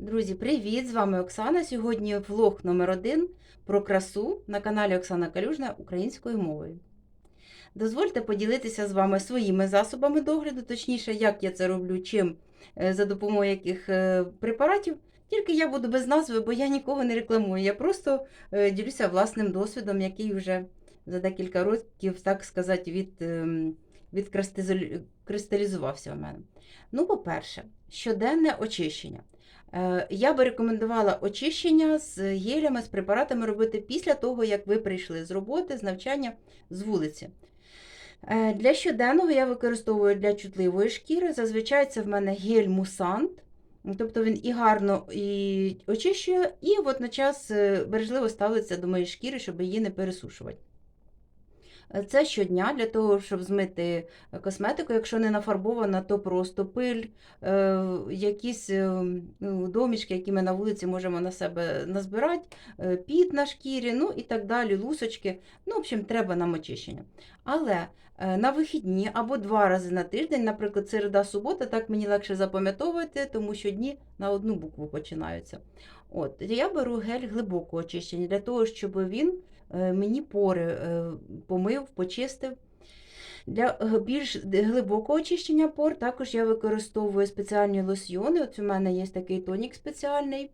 Друзі, привіт! З вами Оксана. Сьогодні влог номер один про красу на каналі Оксана Калюжна українською мовою. Дозвольте поділитися з вами своїми засобами догляду, точніше, як я це роблю, чим, е, за допомогою яких е, препаратів. Тільки я буду без назви, бо я нікого не рекламую. Я просто е, ділюся власним досвідом, який вже за декілька років, так сказати, від, ем, відкристалізувався у мене. Ну, по-перше, щоденне очищення. Е, Я би рекомендувала очищення з гелями, з препаратами робити після того, як ви прийшли з роботи, з навчання, з вулиці. Е, Для щоденного я використовую для чутливої шкіри. Зазвичай це в мене гель мусант. Тобто він і гарно і очищує, і водночас е, бережливо ставиться до моєї шкіри, щоб її не пересушувати. Е, Це щодня для того, щоб змити косметику. Якщо не нафарбована, то просто пиль, е, якісь е, ну, домішки, які ми на вулиці можемо на себе назбирати, е, піт на шкірі, ну і так далі, лусочки. Ну, в общем, треба нам очищення. Але е, на вихідні або два рази на тиждень, наприклад, середа, субота, так мені легше запам'ятовувати, тому що дні на одну букву починаються. От, я беру гель глибокого очищення для того, щоб він е, мені пори е, помив, почистив. Для е, більш глибокого очищення пор також я використовую спеціальні лосьйони. От у мене є такий тонік спеціальний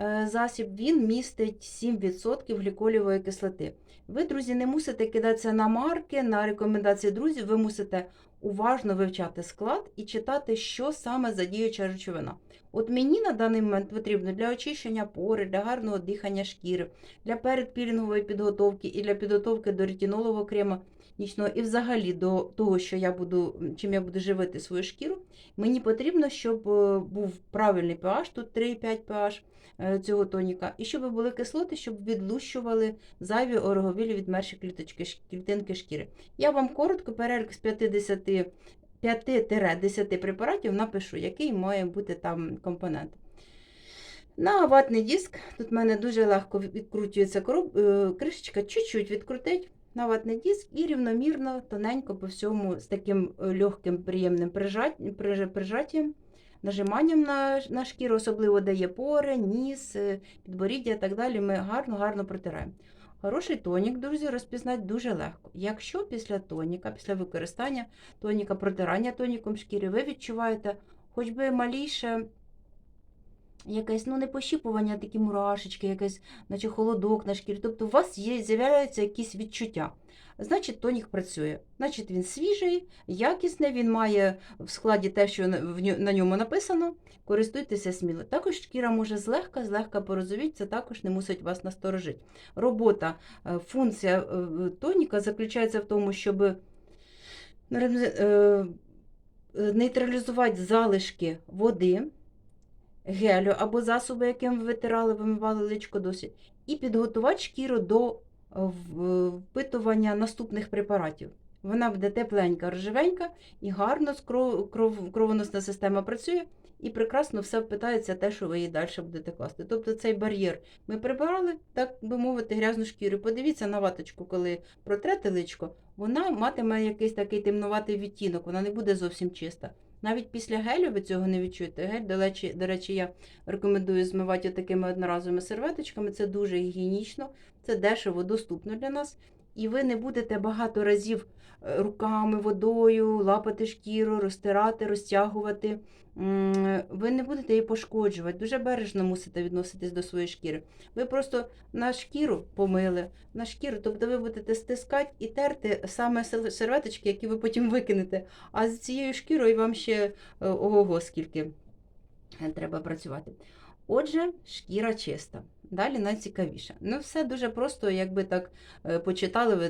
е, засіб. Він містить 7% гліколівої кислоти. Ви, друзі, не мусите кидатися на марки, на рекомендації друзів. Ви мусите уважно вивчати склад і читати, що саме за діюча речовина. От мені на даний момент потрібно для очищення пори, для гарного дихання шкіри, для передпілінгової підготовки і для підготовки до ретинолового крема нічного, і взагалі до того, що я буду, чим я буду живити свою шкіру, мені потрібно, щоб е, був правильний pH, тут 3,5 pH е, цього тоніка, і щоб були кислоти, щоб відлущували зайві ороговілі відмерші кліточки, клітинки шкіри. Я вам коротко перелік з 50 5-10 препаратів напишу, який має бути там компонент. На ватний диск, тут в мене дуже легко відкручується е, кришечка, чуть-чуть відкрутить на ватний диск і рівномірно, тоненько по всьому з таким е, легким, приємним прижаттям, нажиманням на, на шкіру, особливо де є пори, ніс, е, підборіддя і так далі. Ми гарно-гарно протираємо. Хороший тонік, друзі, розпізнати дуже легко. Якщо після тоніка, після використання тоніка, протирання тоніком шкіри, ви відчуваєте хоч би маліше якесь ну, не пощіпування, такі мурашечки, якесь, наче холодок на шкірі. Тобто у вас є, з'являються якісь відчуття. Значить, тонік працює. Значить, він свіжий, якісний, він має в складі те, що на- ньому написано. Користуйтеся сміло. Також шкіра може злегка, злегка порозовіти, це також не мусить вас насторожити. Робота, е, функція е, тоніка заключається в тому, щоб е, нейтралізувати залишки води, гелю або засоби, яким ви витирали, вимивали личко досить, і підготувати шкіру до е, впитування наступних препаратів. Вона буде тепленька, рожевенька і гарно кров, кров, кровоносна система працює і прекрасно все впитається те, що ви її далі будете класти. Тобто цей бар'єр ми прибрали, так би мовити, грязну шкіру. Подивіться на ваточку, коли протрете личко, вона матиме якийсь такий темнуватий відтінок, вона не буде зовсім чиста. Навіть після гелю ви цього не відчуєте. Гель, до речі, до речі, я рекомендую змивати такими одноразовими серветочками. Це дуже гігієнічно, це дешево, доступно для нас. І ви не будете багато разів е, руками, водою лапати шкіру, розтирати, розтягувати. Ви не будете її пошкоджувати. Дуже бережно мусите відноситись до своєї шкіри. Ви просто на шкіру помили, на шкіру, тобто ви будете стискати і терти саме серветочки, які ви потім викинете. А з цією шкірою вам ще е, ого-го скільки е, треба працювати. Отже, шкіра чиста. Далі найцікавіше. Ну, все дуже просто, якби так е, почитали ви,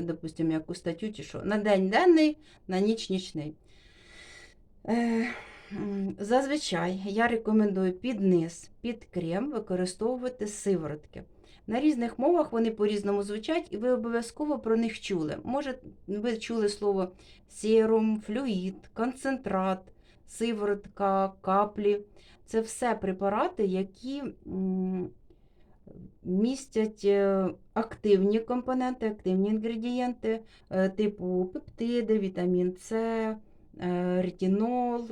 допустимо, яку статтю чи що. На день денний, на ніч нічний. Е, Зазвичай я рекомендую під низ, під крем використовувати сиворотки. На різних мовах вони по-різному звучать, і ви обов'язково про них чули. Може, ви чули слово серум, флюїд, концентрат, сиворотка, каплі. Це все препарати, які містять е, активні компоненти, активні інгредієнти, е, типу пептиди, вітамін С, е, ретинол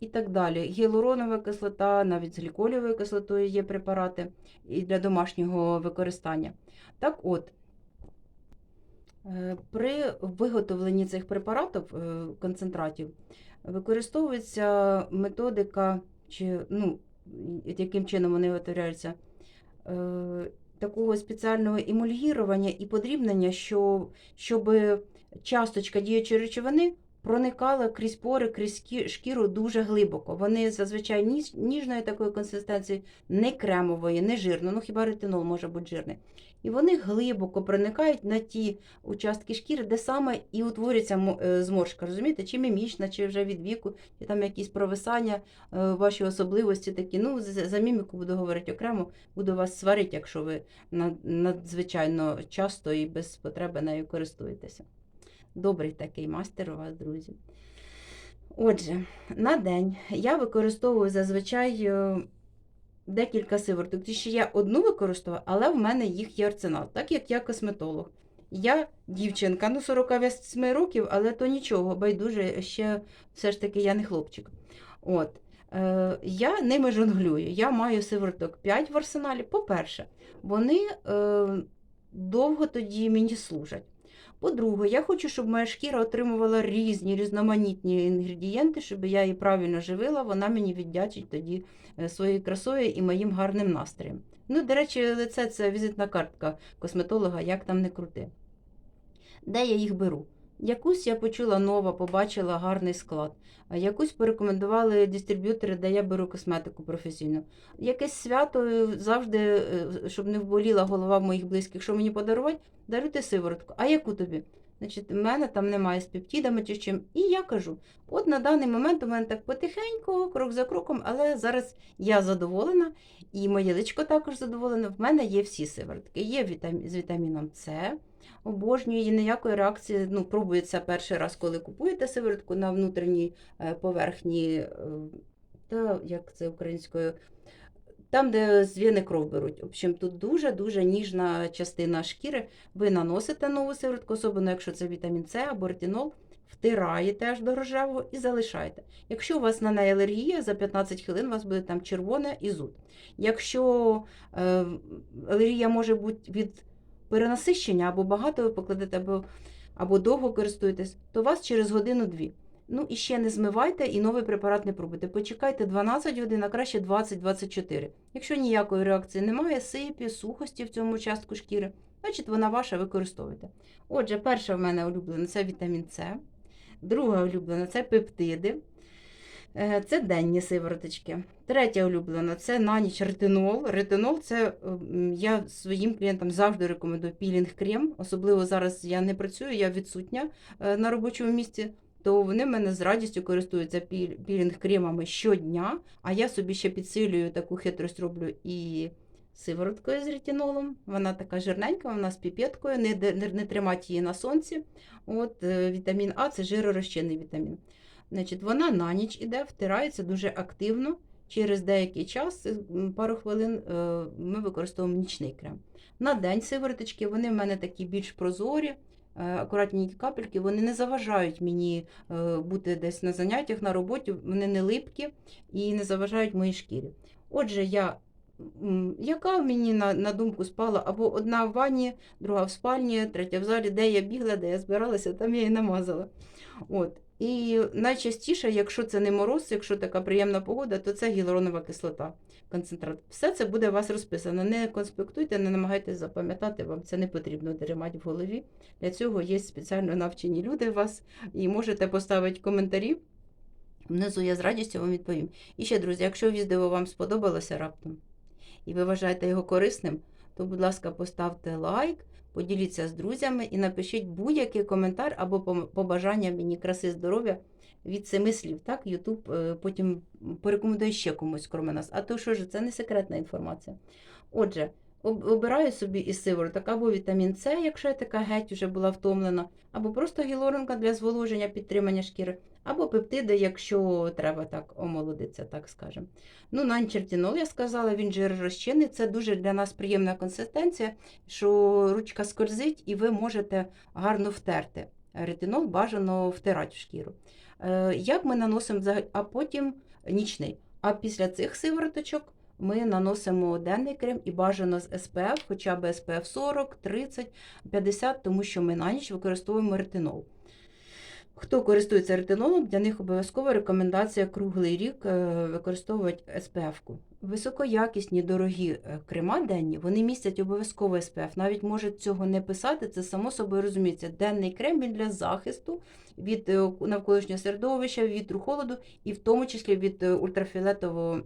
і так далі. Гіалуронова кислота, навіть з гліколівою кислотою є препарати і для домашнього використання. Так от, при виготовленні цих препаратів, концентратів, використовується методика, чи, ну, яким чином вони виготовляються, такого спеціального емульгірування і подрібнення, що, щоб часточка діючої речовини проникала крізь пори, крізь шкіру дуже глибоко. Вони зазвичай ніжної такої консистенції, не кремової, не жирної, ну хіба ретинол може бути жирний. І вони глибоко проникають на ті участки шкіри, де саме і утворюється е, зморшка. Розумієте, чи мімічна, чи вже від віку, чи там якісь провисання, е, ваші особливості такі. Ну, за міміку буду говорити окремо, буду вас сварити, якщо ви надзвичайно часто і без потреби нею користуєтеся. Добрий такий мастер у вас, друзі. Отже, на день я використовую зазвичай е, декілька сивороток. Ті, що я одну використовую, але в мене їх є арсенал, так як я косметолог. Я дівчинка, ну 48 років, але то нічого, байдуже, ще все ж таки я не хлопчик. От. Е, я ними жонглюю. Я маю сивороток 5 в арсеналі. По-перше, вони е, довго тоді мені служать. По-друге, я хочу, щоб моя шкіра отримувала різні різноманітні інгредієнти, щоб я її правильно живила, вона мені віддячить тоді е, своєю красою і моїм гарним настроєм. Ну, до речі, лице це візитна картка косметолога, як там не крути. Де я їх беру? Якусь я почула нова, побачила гарний склад, якусь порекомендували дистриб'ютори, де я беру косметику професійну. Якесь свято е, завжди, е, щоб не вболіла голова моїх близьких, що мені подарувати, даруйте сиворотку. А яку тобі? Значить, в мене там немає з пептидами чи чим. І я кажу: от на даний момент у мене так потихеньку, крок за кроком, але зараз я задоволена, і моє личко також задоволене. В мене є всі сиворотки. Є вітамі... з вітаміном С. Обожнюю її ніякої реакції. Ну, пробується перший раз, коли купуєте сиворотку на внутрішній е, поверхні, е, та як це українською, там, де з вени кров беруть. В общем, тут дуже-дуже ніжна частина шкіри. Ви наносите нову сиворотку, особливо якщо це вітамін С або ретинол, втираєте аж до рожевого і залишаєте. Якщо у вас на неї алергія, за 15 хвилин у вас буде там червоне і зуд. Якщо е, алергія може бути від перенасищення, або багато ви покладете, або, або довго користуєтесь, то у вас через годину-дві. Ну і ще не змивайте і новий препарат не пробуйте. Почекайте 12 годин, а краще 20-24. Якщо ніякої реакції немає, сипі, сухості в цьому частку шкіри, значить вона ваша використовуйте. Отже, перша в мене улюблена це вітамін С. Друга улюблена це пептиди. Е, Це денні сивороточки. Третя улюблена це на ніч ретинол. Ретинол це я своїм клієнтам завжди рекомендую пілінг-крем. Особливо зараз я не працюю, я відсутня е, на робочому місці. То вони мене з радістю користуються піль- пілінг-кремами щодня, а я собі ще підсилюю таку хитрость роблю і сивороткою з ретинолом. Вона така жирненька, вона з піпеткою, не, не, не тримати її на сонці. От е, вітамін А це жиророзчинний вітамін. Значить, вона на ніч іде, втирається дуже активно. Через деякий час, е, пару хвилин, е, ми використовуємо нічний крем. На день сивороточки, вони в мене такі більш прозорі, акуратні капельки, вони не заважають мені е, бути десь на заняттях, на роботі, вони не липкі і не заважають моїй шкірі. Отже, я, яка мені на, на думку спала, або одна в ванні, друга в спальні, третя в залі, де я бігла, де я збиралася, там я і намазала. От. І найчастіше, якщо це не мороз, якщо така приємна погода, то це гіалуронова кислота, концентрат. Все це буде у вас розписано. Не конспектуйте, не намагайтесь запам'ятати, вам це не потрібно тримати в голові. Для цього є спеціально навчені люди у вас, і можете поставити коментарі. Внизу я з радістю вам відповім. І ще, друзі, якщо відео вам сподобалося раптом, і ви вважаєте його корисним, то, будь ласка, поставте лайк, поділіться з друзями і напишіть будь-який коментар або побажання мені краси здоров'я від семи слів. Так, Ютуб е, потім порекомендує ще комусь, крім нас. А то що ж, це не секретна інформація. Отже, обираю собі із сивороток або вітамін С, якщо я така геть вже була втомлена, або просто гіалуронка для зволоження, підтримання шкіри, або пептиди, якщо треба так омолодитися, так скажемо. Ну, нанчертінол, я сказала, він жиророзчинний. Це дуже для нас приємна консистенція, що ручка скользить і ви можете гарно втерти. Ретинол бажано втирати в шкіру. Е, Як ми наносимо? А потім нічний. А після цих сивороточок ми наносимо денний крем і бажано з SPF, хоча б SPF 40, 30, 50, тому що ми на ніч використовуємо ретинол. Хто користується ретинолом, для них обов'язкова рекомендація круглий рік е, використовувати SPF-ку. Високоякісні, дорогі е, крема денні, вони містять обов'язково SPF. Навіть може цього не писати, це само собою розуміється. Денний крем він для захисту від е, навколишнього середовища, вітру холоду і в тому числі від ультрафіолетового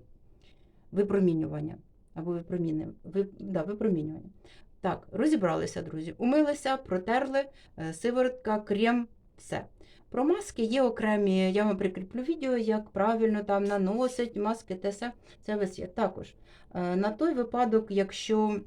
випромінювання. Або випромінювання. Ви, да, випромінювання. Так, розібралися, друзі. Умилися, протерли, е, сиворотка, крем, все. Про маски є окремі, я вам прикріплю відео, як правильно там наносить маски, те все. Це весь є. Також е, на той випадок, якщо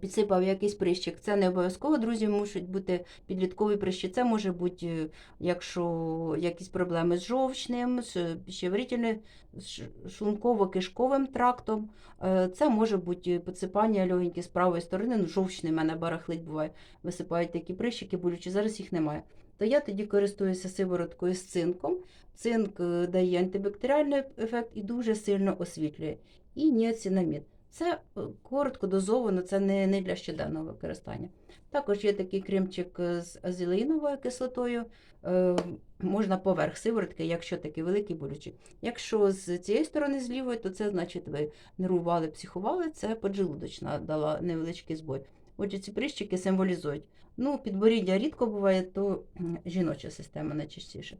підсипав якийсь прищик, це не обов'язково, друзі, мусять бути підліткові прищі. Це може бути, е, якщо якісь проблеми з жовчним, з пищеварительним, з шлунково-кишковим трактом. Е, Це може бути підсипання легеньке з правої сторони, ну жовчний мене барахлить буває, висипають такі прищики, болючі, зараз їх немає то я тоді користуюся сивороткою з цинком. Цинк е, дає антибактеріальний ефект і дуже сильно освітлює. І ніацинамід. Це е, коротко дозовано, це не, не для щоденного використання. Також є такий кремчик з азелеїновою кислотою. Е, можна поверх сиворотки, якщо такий великий болючий. Якщо з цієї сторони з лівої, то це значить ви нервували, психували, це поджелудочна дала невеличкий збой. Отже, ці прищики символізують. Ну, підборіддя рідко буває, то жіноча система найчастіше.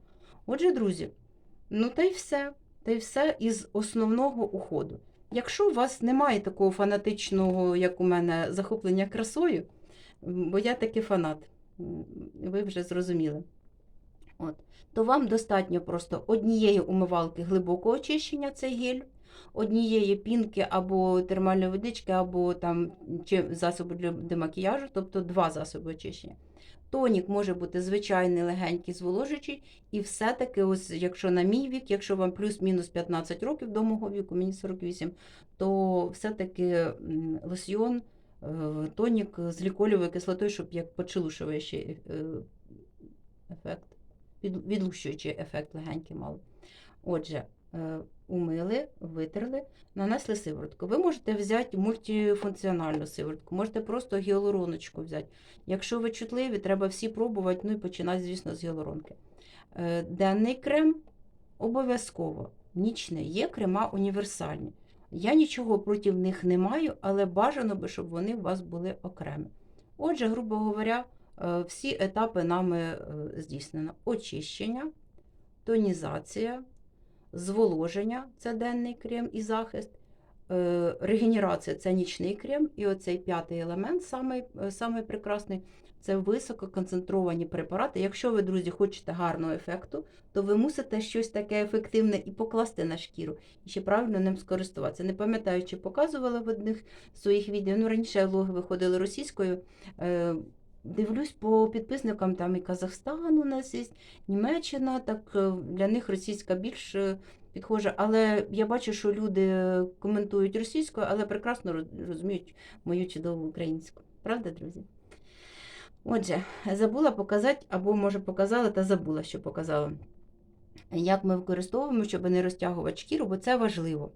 Отже, друзі, ну та й все. Та й все із основного уходу. Якщо у вас немає такого фанатичного, як у мене, захоплення красою, бо я таки фанат, ви вже зрозуміли. От. То вам достатньо просто однієї умивалки глибокого очищення, цей гель, однієї пінки або термальної водички, або там чи засоби для демакіяжу, тобто два засоби очищення. Тонік може бути звичайний, легенький, зволожуючий, і все-таки, ось, якщо на мій вік, якщо вам плюс-мінус 15 років до мого віку, мені 48, то все-таки лосьйон, е, тонік з ліколівою кислотою, щоб як почелушуючий е, ефект, відлущуючий ефект легенький мали. Отже, е, умили, витерли, нанесли сиворотку. Ви можете взяти мультифункціональну сиворотку, можете просто гіалуроночку взяти. Якщо ви чутливі, треба всі пробувати, ну і починати, звісно, з гіалуронки. Е, денний крем обов'язково, нічний, є крема універсальні. Я нічого проти них не маю, але бажано би, щоб вони у вас були окремі. Отже, грубо говоря, е, всі етапи нами е, здійснено: очищення, тонізація, зволоження це денний крем і захист, е, регенерація це нічний крем. І оцей п'ятий елемент, е, самий прекрасний, це висококонцентровані препарати. Якщо ви, друзі, хочете гарного ефекту, то ви мусите щось таке ефективне і покласти на шкіру, і ще правильно ним скористуватися. Не пам'ятаю, чи показувала в одних своїх відео. Ну, раніше влоги виходили російською. Е, Дивлюсь по підписникам, там і Казахстан у нас є, Німеччина, так е, для них російська більш е, підхожа. Але я бачу, що люди коментують російською, але прекрасно розуміють мою чудову українську. Правда, друзі? Отже, забула показати, або, може, показала, та забула, що показала. Як ми використовуємо, щоб не розтягувати шкіру, бо це важливо.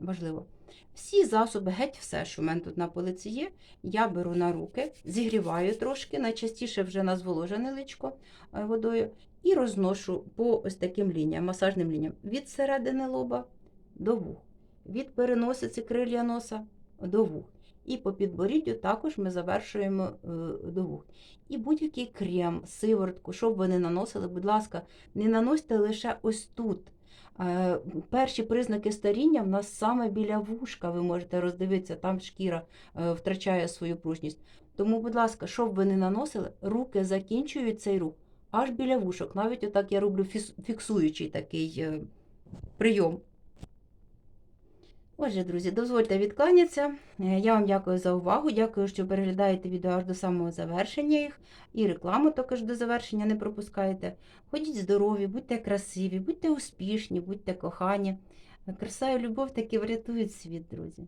важливо. Всі засоби, геть все, що в мене тут на полиці є, я беру на руки, зігріваю трошки, найчастіше вже на зволожене личко е, водою, і розношу по ось таким лініям, масажним лініям від середини лоба до вух, від переносиці крилля носа до вух. І по підборіддю також ми завершуємо е, до вух. І будь-який крем, сиворотку, щоб ви не наносили, будь ласка, не наносьте лише ось тут. Е, перші признаки старіння в нас саме біля вушка, ви можете роздивитися, там шкіра е, втрачає свою пружність. Тому, будь ласка, щоб ви не наносили, руки закінчують цей рух аж біля вушок. Навіть отак я роблю фіксуючий такий прийом. Отже, друзі, дозвольте відкланятися. Е, я вам дякую за увагу. Дякую, що переглядаєте відео аж до самого завершення їх. І рекламу також до завершення не пропускаєте. Ходіть здорові, будьте красиві, будьте успішні, будьте кохані. Краса і любов таки врятують світ, друзі.